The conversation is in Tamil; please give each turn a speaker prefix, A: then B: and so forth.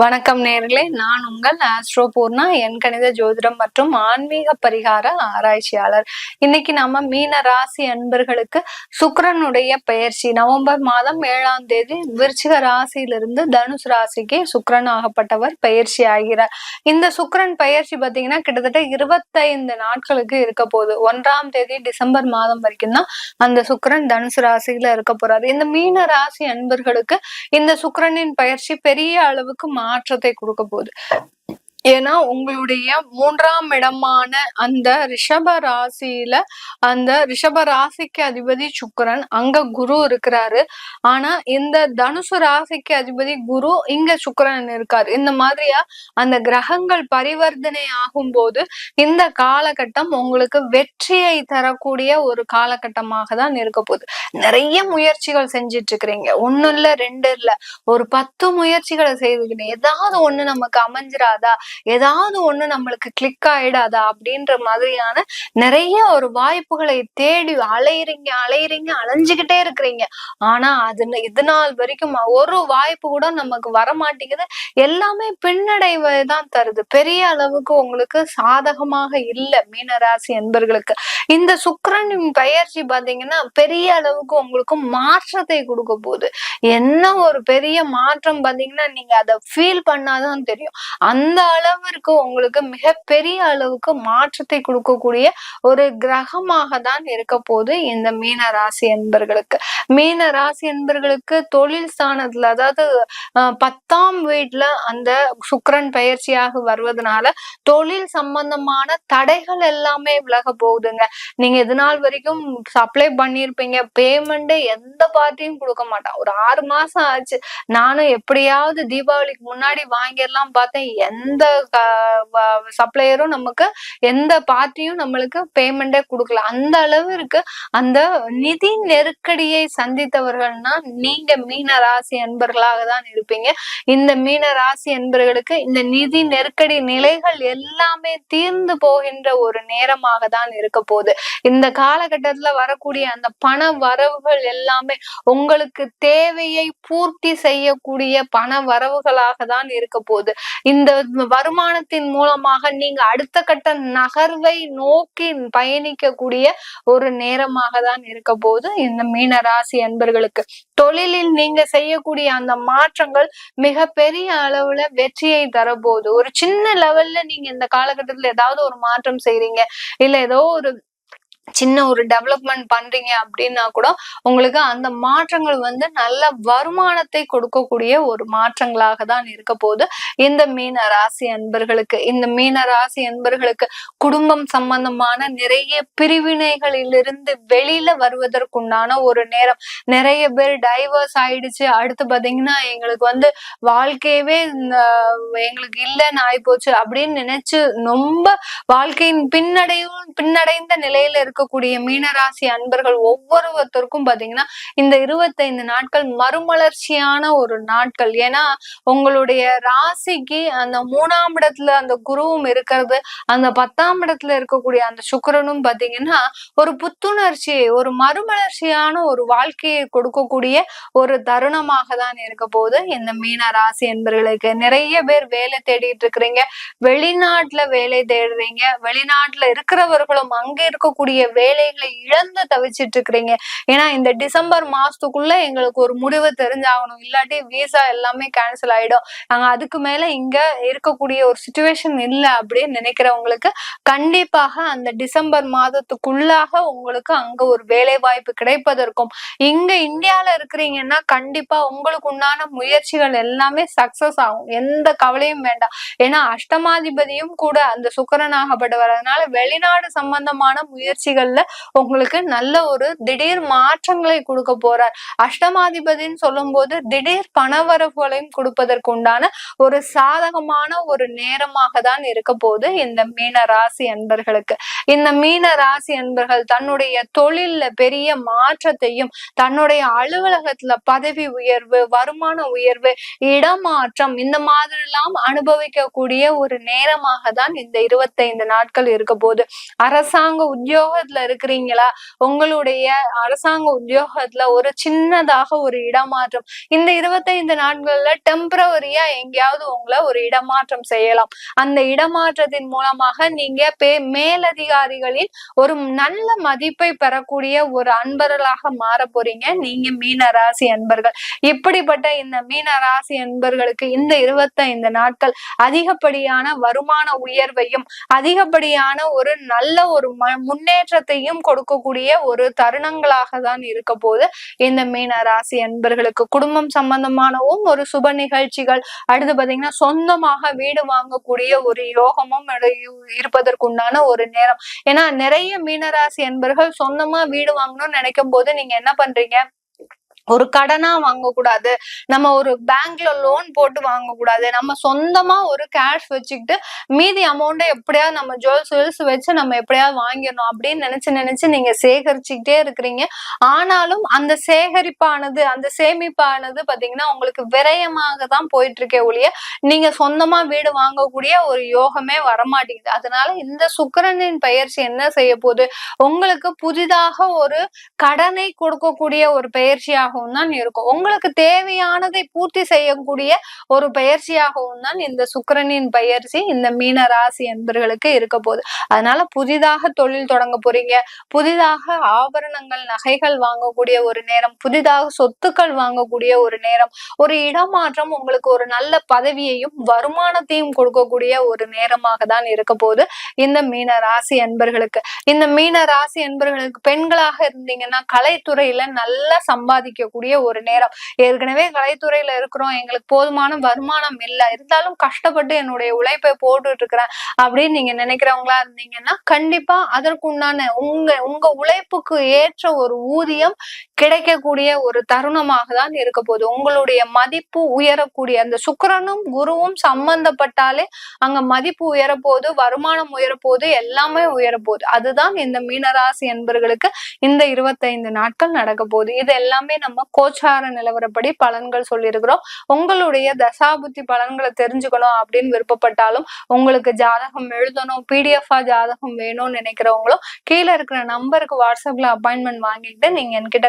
A: வணக்கம் நேர்களே. நான் உங்கள் ஆஸ்ட்ரோ பூர்ணா என் கணித ஜோதிடம் மற்றும் ஆன்மீக பரிகார ஆராய்ச்சியாளர். இன்னைக்கு நம்ம மீன ராசி அன்பர்களுக்கு சுக்கிரனுடைய பயிற்சி நவம்பர் மாதம் ஏழாம் தேதி விருச்சிக ராசியிலிருந்து தனுசு ராசிக்கு சுக்கிரன் ஆகப்பட்டவர் பயிற்சி ஆகிறார். இந்த சுக்கரன் பயிற்சி பார்த்தீங்கன்னா கிட்டத்தட்ட இருபத்தைந்து நாட்களுக்கு இருக்க போகுது. ஒன்றாம் தேதி டிசம்பர் மாதம் வரைக்கும் தான் அந்த சுக்கிரன் தனுசு ராசியில இருக்க போறாரு. இந்த மீன ராசி அன்பர்களுக்கு இந்த சுக்கரனின் பயிற்சி பெரிய அளவுக்கு மாற்றத்தை கொடுக்க போகுது. ஏன்னா உங்களுடைய மூன்றாம் இடமான அந்த ரிஷப ராசியில அந்த ரிஷப ராசிக்கு அதிபதி சுக்கரன் அங்க குரு இருக்கிறாரு. ஆனா இந்த தனுசு ராசிக்கு அதிபதி குரு இங்க சுக்கரன் இருக்காரு. இந்த மாதிரியா அந்த கிரகங்கள் பரிவர்த்தனை ஆகும் போது இந்த காலகட்டம் உங்களுக்கு வெற்றியை தரக்கூடிய ஒரு காலகட்டமாக தான் இருக்க போகுது. நிறைய முயற்சிகள் செஞ்சிட்டு இருக்கிறீங்க ஒண்ணு இல்ல ரெண்டு இல்ல. ஒரு பத்து முயற்சிகளை செய்துக்கிட்டு ஏதாவது ஒண்ணு நமக்கு அமைஞ்சிராதா? ஏதாவது ஒண்ணு நம்மளுக்கு கிளிக் ஆயிடாதா அப்படின்ற மாதிரியான நிறைய ஒரு வாய்ப்புகளை தேடி அலையிறீங்க அலையிறீங்க அலைஞ்சுக்கிட்டே இருக்கிறீங்க. ஆனா அது இது நாள் வரைக்கும் ஒரு வாய்ப்பு கூட நமக்கு வர மாட்டேங்குது எல்லாமே பின்னடைவை தான் தருது. பெரிய அளவுக்கு உங்களுக்கு சாதகமாக இல்லை மீனராசி என்பர்களுக்கு இந்த சுக்கரனின் பயிற்சி பாத்தீங்கன்னா பெரிய அளவுக்கு உங்களுக்கு மாற்றத்தை கொடுக்க போகுது. என்ன ஒரு பெரிய மாற்றம் பாத்தீங்கன்னா நீங்க அதை ஃபீல் பண்ணாதான் தெரியும். அந்த அளவிற்கு உங்களுக்கு மிகப்பெரிய அளவுக்கு மாற்றத்தை கொடுக்கக்கூடிய ஒரு கிரகமாக தான் இருக்க போது இந்த மீன ராசி என்பர்களுக்கு. மீன ராசி என்பர்களுக்கு தொழில் ஸ்தானத்துல அதாவது பத்தாம் வீட்டுல அந்த சுக்கரன் பயிற்சியாக வருவதனால தொழில் சம்பந்தமான தடைகள் எல்லாமே விலக போகுதுங்க. நீங்க இது நாள் வரைக்கும் சப்ளை பண்ணிருப்பீங்க? பேமெண்ட் எந்த பார்ட்டியும் கொடுக்க மாட்டான். ஒரு ஆறு மாசம் ஆச்சு. நானும் எப்படியாவது தீபாவளிக்கு முன்னாடி வாங்கிடலாம் பார்த்தேன். எந்த சப்ளையரும் நமக்கு எந்த பார்ட்டியும் நம்மளுக்கு பேமெண்டே கொடுக்கல. அந்த அளவிற்கு அந்த நிதி நெருக்கடியை சந்தித்தவர்கள்னா நீங்க மீன ராசி என்பர்களாக தான் இருப்பீங்க. இந்த மீன ராசி என்பர்களுக்கு இந்த நிதி நெருக்கடி நிலைகள் எல்லாமே தீர்ந்து போகின்ற ஒரு நேரமாக தான் இருக்க போகுது. இந்த காலகட்டத்துல வரக்கூடிய அந்த பண வரவுகள் எல்லாமே உங்களுக்கு தேவையை பூர்த்தி செய்யக்கூடிய பண வரவுகளாக தான் இருக்க போகுது. இந்த வருமானத்தின் மூலமாக நீங்க அடுத்த கட்ட நகர்வை நோக்கி பயணிக்கக்கூடிய ஒரு நேரமாக தான் இருக்க போது இந்த மீன ராசி அன்பர்களுக்கு. தொழிலில் நீங்க செய்யக்கூடிய அந்த மாற்றங்கள் மிக பெரிய அளவுல வெற்றியை தரப்போகுது. ஒரு சின்ன லெவல்ல நீங்க இந்த காலகட்டத்துல ஏதாவது ஒரு மாற்றம் செய்றீங்க. இல்ல ஏதோ ஒரு சின்ன ஒரு டெவலப்மெண்ட் பண்றீங்க அப்படின்னா கூட உங்களுக்கு அந்த மாற்றங்கள் வந்து நல்ல வருமானத்தை கொடுக்கக்கூடிய ஒரு மாற்றங்களாக தான் இருக்க போது இந்த மீன ராசி அன்பர்களுக்கு இந்த மீன ராசி அன்பர்களுக்கு குடும்பம் சம்பந்தமான நிறைய பிரிவினைகளிலிருந்து வெளியில வருவதற்குண்டான ஒரு நேரம். நிறைய பேர் டைவர்ஸ் ஆயிடுச்சு. அடுத்து பாத்தீங்கன்னா எங்களுக்கு வந்து வாழ்க்கையவே எங்களுக்கு இல்லைன்னு ஆயிப்போச்சு அப்படின்னு நினைச்சு ரொம்ப வாழ்க்கையின் பின்னடையும் பின்னடைந்த நிலையில இருக்க இருக்கக்கூடிய மீனராசி அன்பர்கள் ஒவ்வொருவருத்தருக்கும் பாத்தீங்கன்னா இந்த இருபத்தைந்து நாட்கள் மறுமலர்ச்சியான ஒரு நாட்கள். ஏன்னா உங்களுடைய ராசிக்கு அந்த மூணாம் இடத்துல அந்த குருவும் இருக்கிறது அந்த பத்தாம் இடத்துல இருக்கக்கூடிய அந்த சுக்கரனும் பாத்தீங்கன்னா ஒரு புத்துணர்ச்சியை ஒரு மறுமலர்ச்சியான ஒரு வாழ்க்கையை கொடுக்கக்கூடிய ஒரு தருணமாக தான் இருக்க போது இந்த மீன ராசி என்பர்களுக்கு நிறைய பேர் வேலை தேடிட்டு இருக்கிறீங்க. வெளிநாட்டுல வேலை தேடுறீங்க. வெளிநாட்டுல இருக்கிறவர்களும் அங்க இருக்கக்கூடிய வேலைகளை இழந்து தவிச்சிட்டு இருக்கிறீங்க ஏன்னா இந்த டிசம்பர் மாசத்துக்குள்ள எங்களுக்கு ஒரு முடிவு தெரிஞ்சாகணும். இல்லாட்டி விசா எல்லாமே கேன்சல் ஆயிடும். நாங்க அதுக்கு மேல இங்க இருக்கக்கூடிய ஒரு சுச்சுவேஷன் இல்லை அப்படின்னு நினைக்கிறவங்களுக்கு கண்டிப்பாக அந்த டிசம்பர் மாதத்துக்குள்ளாக உங்களுக்கு அங்க ஒரு வேலை வாய்ப்பு கிடைப்பதற்கும் இங்க இந்தியால இருக்கிறீங்கன்னா கண்டிப்பா உங்களுக்கு உண்டான முயற்சிகள் எல்லாமே சக்சஸ் ஆகும். எந்த கவலையும் வேண்டாம். ஏன்னா அஷ்டமாதிபதியும் கூட அந்த சுக்கரனாகப்பட்டவர் வெளிநாடு சம்பந்தமான முயற்சி விஷயங்கள்ல உங்களுக்கு நல்ல ஒரு திடீர் மாற்றங்களை கொடுக்க போறார். அஷ்டமாதிபதினு சொல்லும் போது திடீர் பணவரவுகளையும் கொடுப்பதற்கு உண்டான ஒரு சாதகமான ஒரு நேரமாக தான் இருக்க போது இந்த மீன ராசி அன்பர்களுக்கு. இந்த மீன ராசி அன்பர்கள் தன்னுடைய தொழில்ல பெரிய மாற்றத்தையும் தன்னுடைய அலுவலகத்துல பதவி உயர்வு வருமான உயர்வு இடமாற்றம் இந்த மாதிரி எல்லாம் அனுபவிக்கக்கூடிய ஒரு நேரமாக தான் இந்த இருபத்தைந்து நாட்கள் இருக்க போது அரசாங்க உத்தியோக உத்தியோகத்துல இருக்கிறீங்களா? உங்களுடைய அரசாங்க உத்தியோகத்துல ஒரு சின்னதாக ஒரு இடமாற்றம். இந்த இருபத்தைந்து நாட்கள்ல டெம்பரவரியா எங்கேயாவது உங்களை ஒரு இடமாற்றம் செய்யலாம். அந்த இடமாற்றத்தின் மூலமாக நீங்க பே மேலதிகாரிகளின் ஒரு நல்ல மதிப்பை பெறக்கூடிய ஒரு அன்பர்களாக மாற போறீங்க. நீங்க மீன ராசி அன்பர்கள். இப்படிப்பட்ட இந்த மீன ராசி அன்பர்களுக்கு இந்த இருபத்தைந்து நாட்கள் அதிகப்படியான வருமான உயர்வையும் அதிகப்படியான ஒரு நல்ல ஒரு முன்னேற்றத்தையும் கொடுக்கக்கூடிய ஒரு தருணங்களாக தான் இருக்க போது இந்த மீன ராசி அன்பர்களுக்கு குடும்பம் சம்பந்தமானவும் ஒரு சுப நிகழ்ச்சிகள் அடுத்து பாத்தீங்கன்னா சொந்தமாக வீடு வாங்கக்கூடிய ஒரு யோகமும் இருப்பதற்குண்டான ஒரு நேரம். ஏன்னா நிறைய மீனராசி அன்பர்கள் சொந்தமா வீடு வாங்கணும்னு நினைக்கும் போது நீங்க என்ன பண்றீங்க? ஒரு கடனா வாங்கக்கூடாது. நம்ம ஒரு பேங்க்ல லோன் போட்டு வாங்கக்கூடாது. நம்ம சொந்தமா ஒரு கேஷ் வச்சுக்கிட்டு மீதி அமௌண்ட்டை எப்படியாவது நம்ம ஜுவல்ஸ் ஜுவல்ஸ் வச்சு நம்ம எப்படியாவது வாங்கிடணும் அப்படின்னு நினைச்சு நினைச்சு நீங்க சேகரிச்சுக்கிட்டே இருக்கிறீங்க. ஆனாலும் அந்த சேகரிப்பானது அந்த சேமிப்பானது பாத்தீங்கன்னா உங்களுக்கு விரயமாக தான் போயிட்டு இருக்கே ஒழிய நீங்க சொந்தமா வீடு வாங்கக்கூடிய ஒரு யோகமே வரமாட்டேங்குது. அதனால இந்த சுக்கரனின் பயிற்சி என்ன செய்ய போகுது உங்களுக்கு புதிதாக ஒரு கடனை கொடுக்கக்கூடிய ஒரு பயிற்சியாக பயிற்சியாகவும் தான் இருக்கும். உங்களுக்கு தேவையானதை பூர்த்தி செய்யக்கூடிய ஒரு பயிற்சியாகவும் தான் இந்த சுக்கரனின் பயிற்சி இந்த மீன ராசி என்பர்களுக்கு இருக்க போகுது. அதனால புதிதாக தொழில் தொடங்க போறீங்க. புதிதாக ஆபரணங்கள் நகைகள் வாங்கக்கூடிய ஒரு நேரம் புதிதாக சொத்துக்கள் வாங்கக்கூடிய ஒரு நேரம் ஒரு இடமாற்றம் உங்களுக்கு ஒரு நல்ல பதவியையும் வருமானத்தையும் கொடுக்கக்கூடிய ஒரு நேரமாக தான் இருக்க போகுது இந்த மீன ராசி என்பர்களுக்கு இந்த மீன ராசி என்பர்களுக்கு பெண்களாக இருந்தீங்கன்னா கலைத்துறையில நல்லா சம்பாதிக்க ஆரம்பிக்கக்கூடிய ஒரு நேரம். ஏற்கனவே கலைத்துறையில இருக்கிறோம். எங்களுக்கு போதுமான வருமானம் இல்லை. இருந்தாலும் கஷ்டப்பட்டு என்னுடைய உழைப்பை போட்டுட்டு இருக்கிறேன் அப்படின்னு நீங்க நினைக்கிறவங்களா இருந்தீங்கன்னா கண்டிப்பா அதற்குண்டான உங்க உங்க உழைப்புக்கு ஏற்ற ஒரு ஊதியம் கிடைக்கக்கூடிய ஒரு தருணமாக தான் இருக்க போகுது. உங்களுடைய மதிப்பு உயரக்கூடிய அந்த சுக்கரனும் குருவும் சம்பந்தப்பட்டாலே அங்க மதிப்பு உயரப்போகுது வருமானம் உயரப்போகுது எல்லாமே உயரப்போகுது. அதுதான் இந்த மீனராசி என்பர்களுக்கு இந்த இருபத்தைந்து நாட்கள் நடக்க போகுது. இது எல்லாமே நம்ம கோச்சார நிலவரப்படி பலன்கள் சொல்லியிருக்கிறோம். உங்களுடைய தசாபுத்தி பலன்களை தெரிஞ்சுக்கணும் அப்படின்னு விருப்பப்பட்டாலும் உங்களுக்கு ஜாதகம் எழுதணும் பிடிஎஃபா ஜாதகம் வேணும்னு நினைக்கிறவங்களும் கீழே இருக்கிற நம்பருக்கு வாட்ஸ்அப்ல அப்பாயின்மெண்ட் வாங்கிட்டு நீங்க என்கிட்ட